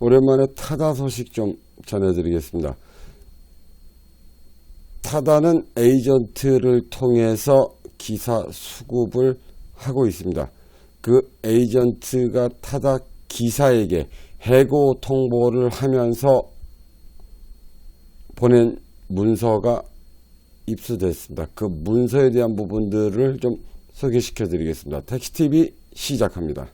오랜만에 타다 소식 좀 전해드리겠습니다. 타다는 에이전트를 통해서 기사 수급을 하고 있습니다. 그 에이전트가 타다 기사에게 해고 통보를 하면서 보낸 문서가 입수됐습니다. 그 문서에 대한 부분들을 좀 소개시켜 드리겠습니다. 택시TV 시작합니다.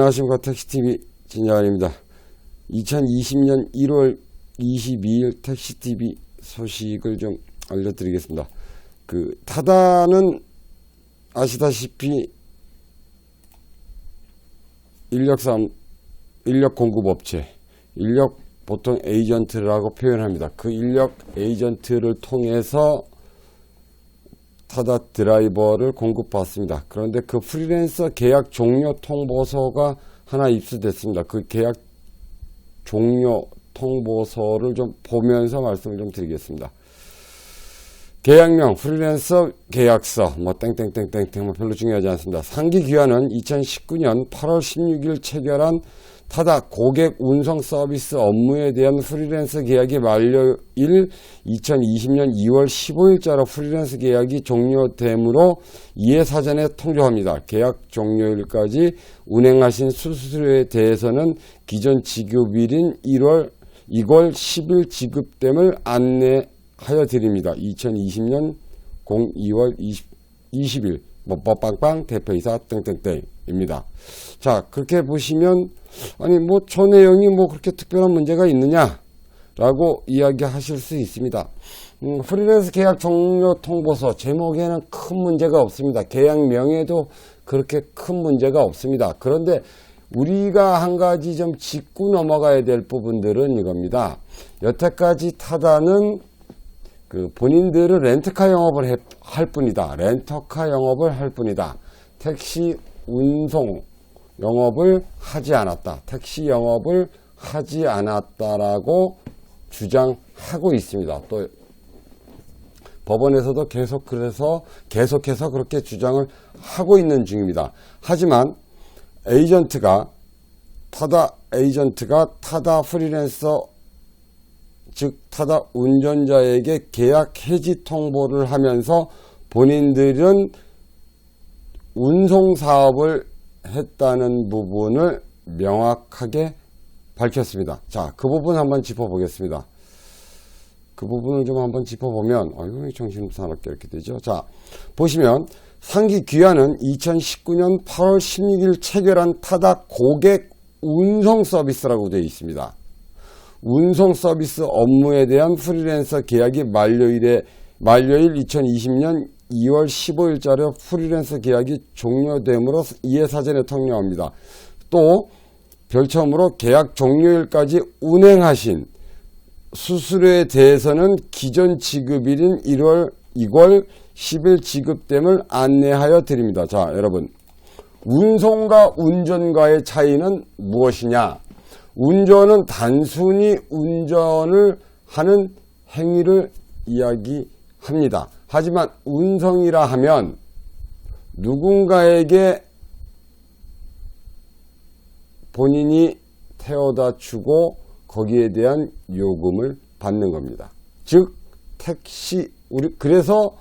안녕하십니까 택시TV 진야관입니다. 2020년 1월 22일 택시TV 소식을 좀 알려드리겠습니다. 그 타다는 아시다시피 인력삼 인력 공급 업체, 인력 보통 에이전트라고 표현합니다. 그 인력 에이전트를 통해서 타다 드라이버를 공급받습니다. 그런데 그 프리랜서 계약 종료 통보서가 하나 입수됐습니다. 그 계약 종료 통보서를 좀 보면서 말씀을 좀 드리겠습니다. 계약명, 프리랜서 계약서, 뭐, 땡땡땡땡땡, 뭐, 별로 중요하지 않습니다. 상기 기한은 2019년 8월 16일 체결한 타다 고객 운송 서비스 업무에 대한 프리랜서 계약이 만료일 2020년 2월 15일자로 프리랜서 계약이 종료되므로 이에 사전에 통조합니다. 계약 종료일까지 운행하신 수수료에 대해서는 기존 지급일인 1월 2월 10일 지급됨을 안내하여 드립니다. 2020년 02월 20, 20일 뭐 뽀빵빵 대표이사 땡땡땡입니다. 자 그렇게 보시면 아니 뭐 저 내용이 뭐 그렇게 특별한 문제가 있느냐 라고 이야기하실 수 있습니다. 음, 프리랜서 계약 종료 통보서 제목에는 큰 문제가 없습니다. 계약 명에도 그렇게 큰 문제가 없습니다. 그런데 우리가 한 가지 좀 짚고 넘어가야 될 부분들은 이겁니다. 여태까지 타다는 그 본인들은 렌트카 영업을 해- 할 뿐이다. 렌터카 영업을 할 뿐이다. 택시 운송 영업을 하지 않았다. 택시 영업을 하지 않았다라고 주장하고 있습니다. 또 법원에서도 계속 그래서 계속해서 그렇게 주장을 하고 있는 중입니다. 하지만 에이전트가 타다 에이전트가 타다 프리랜서 즉 타다 운전자에게 계약 해지 통보를 하면서 본인들은 운송 사업을 했다는 부분을 명확하게 밝혔습니다. 자, 그 부분 한번 짚어보겠습니다. 그 부분을 좀 한번 짚어보면, 어이구, 정신사납게 이렇게 되죠. 자, 보시면, 상기 귀환은 2019년 8월 16일 체결한 타다 고객 운송 서비스라고 되어 있습니다. 운송 서비스 업무에 대한 프리랜서 계약이 만료일에 만료일 2020년 2월 15일자로 프리랜서 계약이 종료되므로 이에 사전에 통료합니다. 또 별첨으로 계약 종료일까지 운행하신 수수료에 대해서는 기존 지급일인 1월 2월 10일 지급됨을 안내하여 드립니다. 자, 여러분. 운송과 운전과의 차이는 무엇이냐? 운전은 단순히 운전을 하는 행위를 이야기합니다. 하지만 운송이라 하면 누군가에게 본인이 태워다 주고 거기에 대한 요금을 받는 겁니다. 즉 택시 우리 그래서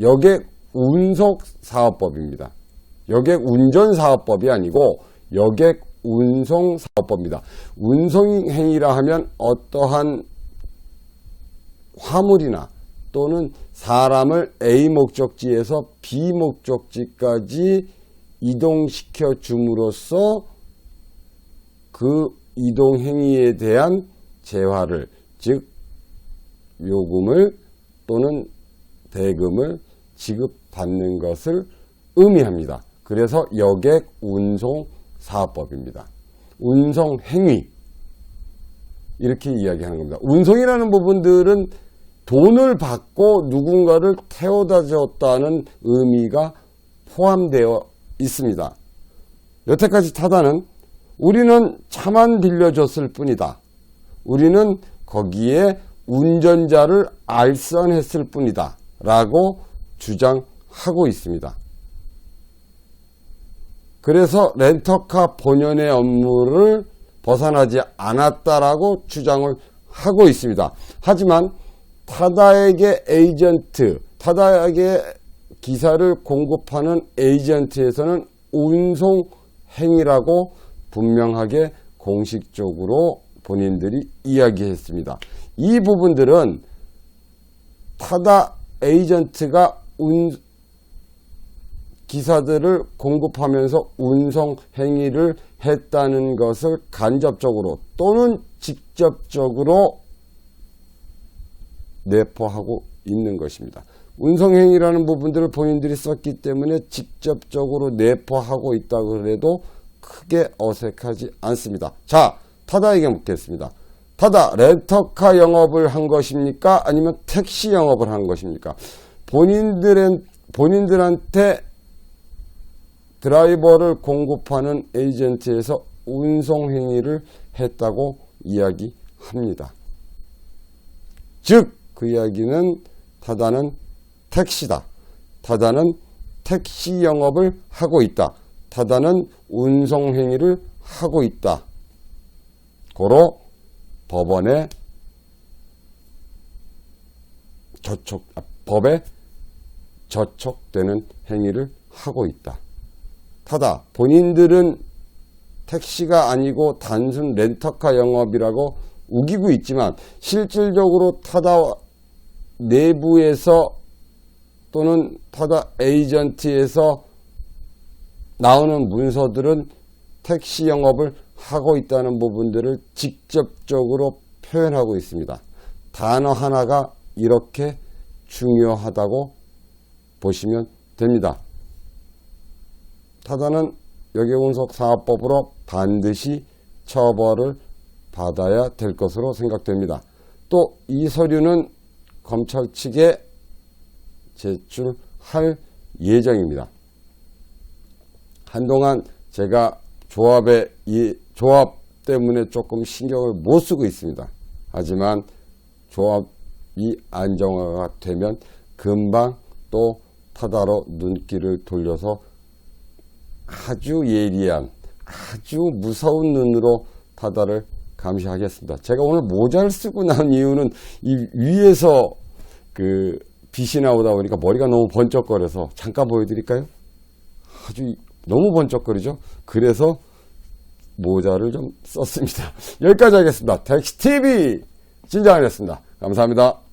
여객 운송 사업법입니다. 여객 운전 사업법이 아니고 여객 운송 사업법입니다. 운송 행위라 하면 어떠한 화물이나 또는 사람을 A 목적지에서 B 목적지까지 이동시켜 줌으로써 그 이동 행위에 대한 재화를 즉 요금을 또는 대금을 지급받는 것을 의미합니다. 그래서 여객 운송 사업법입니다. 운송 행위 이렇게 이야기하는 겁니다. 운송이라는 부분들은 돈을 받고 누군가를 태워다 줬다는 의미가 포함되어 있습니다. 여태까지 타다는 우리는 차만 빌려줬을 뿐이다. 우리는 거기에 운전자를 알선했을 뿐이다. 라고 주장하고 있습니다. 그래서 렌터카 본연의 업무를 벗어나지 않았다라고 주장을 하고 있습니다. 하지만 타다에게 에이전트, 타다에게 기사를 공급하는 에이전트에서는 운송 행위라고 분명하게 공식적으로 본인들이 이야기했습니다. 이 부분들은 타다 에이전트가 운, 기사들을 공급하면서 운송 행위를 했다는 것을 간접적으로 또는 직접적으로 내포하고 있는 것입니다. 운송행위라는 부분들을 본인들이 썼기 때문에 직접적으로 내포하고 있다 그래도 크게 어색하지 않습니다. 자, 타다에게 묻겠습니다. 타다, 렌터카 영업을 한 것입니까? 아니면 택시 영업을 한 것입니까? 본인들은, 본인들한테 드라이버를 공급하는 에이전트에서 운송 행위를 했다고 이야기합니다. 즉, 그 이야기는 타다는 택시다. 타다는 택시 영업을 하고 있다. 타다는 운송 행위를 하고 있다. 고로 법원에 저촉, 아, 법에 저촉되는 행위를 하고 있다. 타다. 본인들은 택시가 아니고 단순 렌터카 영업이라고 우기고 있지만 실질적으로 타다 내부에서 또는 타다 에이전트에서 나오는 문서들은 택시 영업을 하고 있다는 부분들을 직접적으로 표현하고 있습니다. 단어 하나가 이렇게 중요하다고 보시면 됩니다. 타다는 여객운석 사업법으로 반드시 처벌을 받아야 될 것으로 생각됩니다. 또 이 서류는 검찰 측에 제출할 예정입니다. 한동안 제가 조합의 이 조합 때문에 조금 신경을 못 쓰고 있습니다. 하지만 조합이 안정화가 되면 금방 또 타다로 눈길을 돌려서 아주 예리한 아주 무서운 눈으로 타다를 감시하겠습니다. 제가 오늘 모자를 쓰고 난 이유는 이 위에서 그 빛이 나오다 보니까 머리가 너무 번쩍거려서 잠깐 보여드릴까요? 아주 너무 번쩍거리죠? 그래서 모자를 좀 썼습니다. 여기까지 하겠습니다. 텍스TV 진장을 했습니다. 감사합니다.